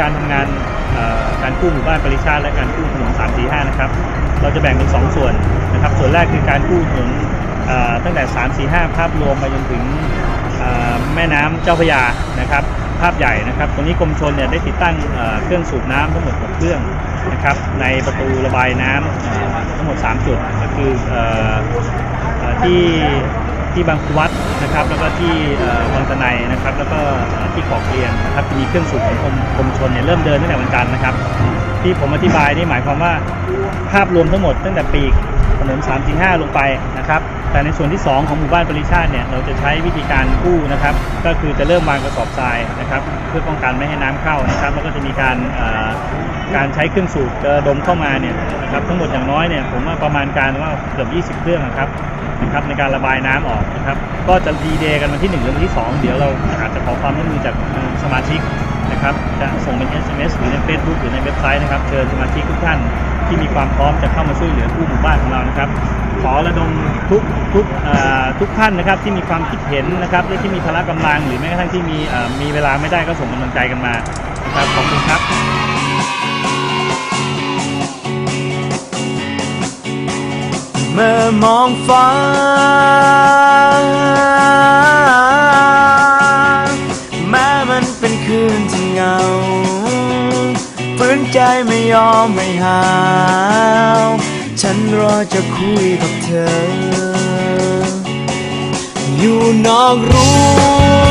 การทำงานการกู้หมู่บ้านปริชาติและการกู้ถนน345นะครับ เราจะแบ่งเป็นสองส่วนนะครับ ส่วนแรกคือการกู้ถนนตั้งแต่ 3 4 5 ภาพรวมไปจนถึงแม่น้ำเจ้าพระยานะครับ ภาพใหญ่นะครับ ตรงนี้กรมชนเนี่ยได้ติดตั้งเครื่องสูบน้ำทั้งหมด 6 เครื่องนะครับ ในประตูระบายน้ำเอ่อทั้งหมด 3 จุด ก็คือออที่ที่บางคูวัด นะครับแล้วก็ที่วังตะไนนะครับ แล้วก็ที่ขอกเรียนนะครับมีเครื่องสูบของกรมกรมชนเนี่ยเริ่มเดินตั้งแต่วันจันทร์นะครับ ที่ผมอธิบายนี่หมายความว่าภาพรวมทั้งหมดตั้งแต่ปีก ถนน 3 4 5 ลงไปนะครับ แต่ในส่วนที่ 2 ของหมู่บ้านปริชาติเนี่ยเราจะใช้วิธีการกู้นะครับ ก็คือจะเริ่มวางกระสอบทรายนะครับ เพื่อป้องกันไม่ให้น้ำเข้านะครับ แล้วก็จะมีการการใช้เครื่องสูบระดมเข้ามาเนี่ยนะครับทั้งหมดอย่างน้อยเนี่ยผมว่าประมาณการว่าเกือบ 20 เครื่องนะครับนะครับในการระบายน้ำออกนะครับ ก็จะดีเดย์กันวันที่1หรือวันที่ 2 เดี๋ยวเราอาจจะขอความร่วมมือจากสมาชิก นะครับจะส่งเป็น SMS หรือใน Facebook หรือในเว็บไซต์นะครับเชิญสมาชิกทุกท่านที่มีความพร้อมจะเข้ามาช่วยเหลือผู้หมู่บ้านของเรานะครับ ขอระดมทุกทุกทุกท่านนะครับที่มีความคิดเห็นนะครับและที่มีพละกำลัง หรือแม้กระทั่งที่มีมีเวลาไม่ได้ก็ส่งกำลังใจกันมานะครับขอบคุณครับเมื่อมองฟ้า ใจไม่ยอมไม่หาว ฉันรอจะคุยกับเธอ อยู่นอกรู้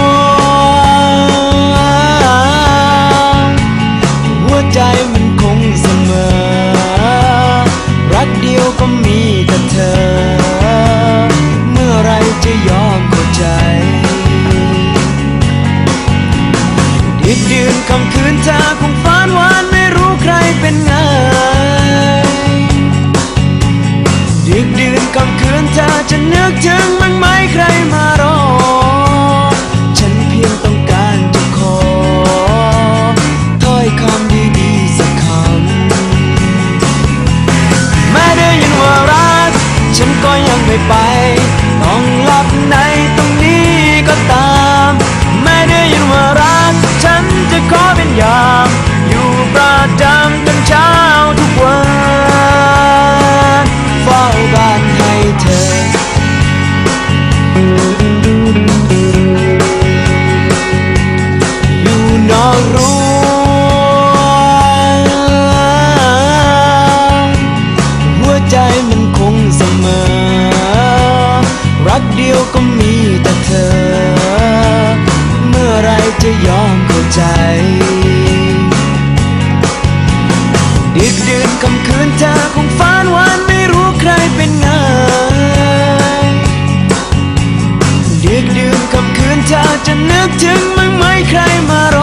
เดียวก็มีแต่เธอ เมื่อไรจะยอมเข้าใจดึกดื่นคำคืนเธอคงฝันวันไม่รู้ใครเป็นไงดึกดื่นคำคืนเธอจะนึกถึงมั้งไหมใครมารอ